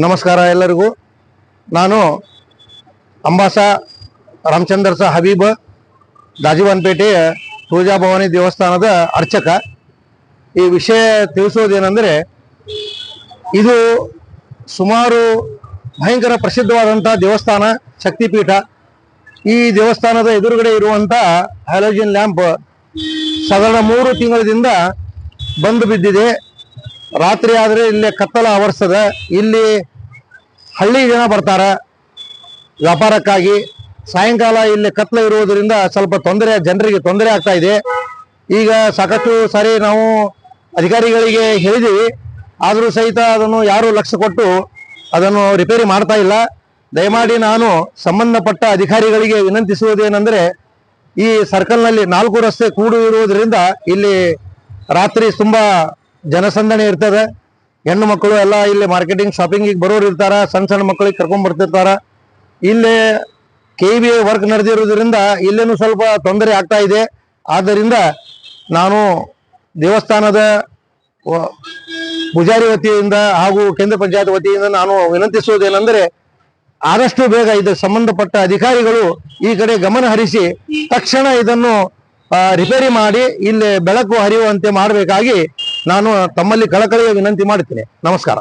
ನಮಸ್ಕಾರ ಎಲ್ಲರಿಗೂ. ನಾನು ಅಂಬಾಸ ರಾಮಚಂದ್ರ ಸಾ ಹಬೀಬ್ ಪೂಜಾ ಭವಾನಿ ದೇವಸ್ಥಾನದ ಅರ್ಚಕ. ಈ ವಿಷಯ ತಿಳಿಸೋದೇನೆಂದರೆ, ಇದು ಸುಮಾರು ಭಯಂಕರ ಪ್ರಸಿದ್ಧವಾದಂಥ ದೇವಸ್ಥಾನ ಶಕ್ತಿಪೀಠ. ಈ ದೇವಸ್ಥಾನದ ಎದುರುಗಡೆ ಇರುವಂಥ ಹ್ಯಾಲೋಜಿನ್ ಲ್ಯಾಂಪ್ ಸಾಧಾರಣ ಮೂರು ತಿಂಗಳಿಂದ ಬಂದು ಬಿದ್ದಿದೆ. ರಾತ್ರಿ ಆದರೆ ಇಲ್ಲಿ ಕತ್ತಲ ಆವರಿಸದೆ ಇಲ್ಲಿ ಹಳ್ಳಿ ಜನ ಬರ್ತಾರೆ. ವ್ಯಾಪಾರಕ್ಕಾಗಿ ಸಾಯಂಕಾಲ ಇಲ್ಲಿ ಕತ್ತಲ ಇರುವುದರಿಂದ ಸ್ವಲ್ಪ ತೊಂದರೆ, ಜನರಿಗೆ ತೊಂದರೆ ಆಗ್ತಾ ಇದೆ. ಈಗ ಸಾಕಷ್ಟು ಸಾರಿ ನಾವು ಅಧಿಕಾರಿಗಳಿಗೆ ಹೇಳಿದ್ದೀವಿ ಆದರೂ ಸಹಿತ ಅದನ್ನು ಯಾರು ಲಕ್ಷ್ಯ ಕೊಟ್ಟು ಅದನ್ನು ರಿಪೇರಿ ಮಾಡ್ತಾ ಇಲ್ಲ. ದಯಮಾಡಿ ನಾನು ಸಂಬಂಧಪಟ್ಟ ಅಧಿಕಾರಿಗಳಿಗೆ ವಿನಂತಿಸುವುದೇನೆಂದರೆ, ಈ ಸರ್ಕಲ್ನಲ್ಲಿ ನಾಲ್ಕು ರಸ್ತೆ ಕೂಡು ಇರುವುದರಿಂದ ಇಲ್ಲಿ ರಾತ್ರಿ ತುಂಬಾ ಜನಸಂದಣಿ ಇರ್ತದೆ. ಹೆಣ್ಣು ಮಕ್ಕಳು ಎಲ್ಲ ಇಲ್ಲಿ ಮಾರ್ಕೆಟಿಂಗ್ ಶಾಪಿಂಗಿಗೆ ಬರೋರು ಇರ್ತಾರ, ಸಣ್ಣ ಸಣ್ಣ ಮಕ್ಕಳಿಗೆ ಕರ್ಕೊಂಡ್ ಬರ್ತಿರ್ತಾರ. ಇಲ್ಲಿ ಕೆ ಬಿ ವರ್ಕ್ ನಡೆದಿರೋದ್ರಿಂದ ಇಲ್ಲೇನು ಸ್ವಲ್ಪ ತೊಂದರೆ ಆಗ್ತಾ ಇದೆ. ಆದ್ದರಿಂದ ನಾನು ದೇವಸ್ಥಾನದ ಪೂಜಾರಿ ವತಿಯಿಂದ ಹಾಗೂ ಕೇಂದ್ರ ಪಂಚಾಯತ್ ವತಿಯಿಂದ ನಾನು ವಿನಂತಿಸುವುದೇನೆಂದರೆ ಆದಷ್ಟು ಬೇಗ ಇದಕ್ಕೆ ಸಂಬಂಧಪಟ್ಟ ಅಧಿಕಾರಿಗಳು ಈ ಕಡೆ ಗಮನ ಹರಿಸಿ ತಕ್ಷಣ ಇದನ್ನು ರಿಪೇರಿ ಮಾಡಿ, ಇಲ್ಲಿ ಬೆಳಕು ಹರಿಯುವಂತೆ ಮಾಡಬೇಕಾಗಿ ನಾನು ತಮ್ಮಲ್ಲಿ ಕಳಕಳಿಯ ವಿನಂತಿ ಮಾಡುತ್ತೇನೆ ನಮಸ್ಕಾರ.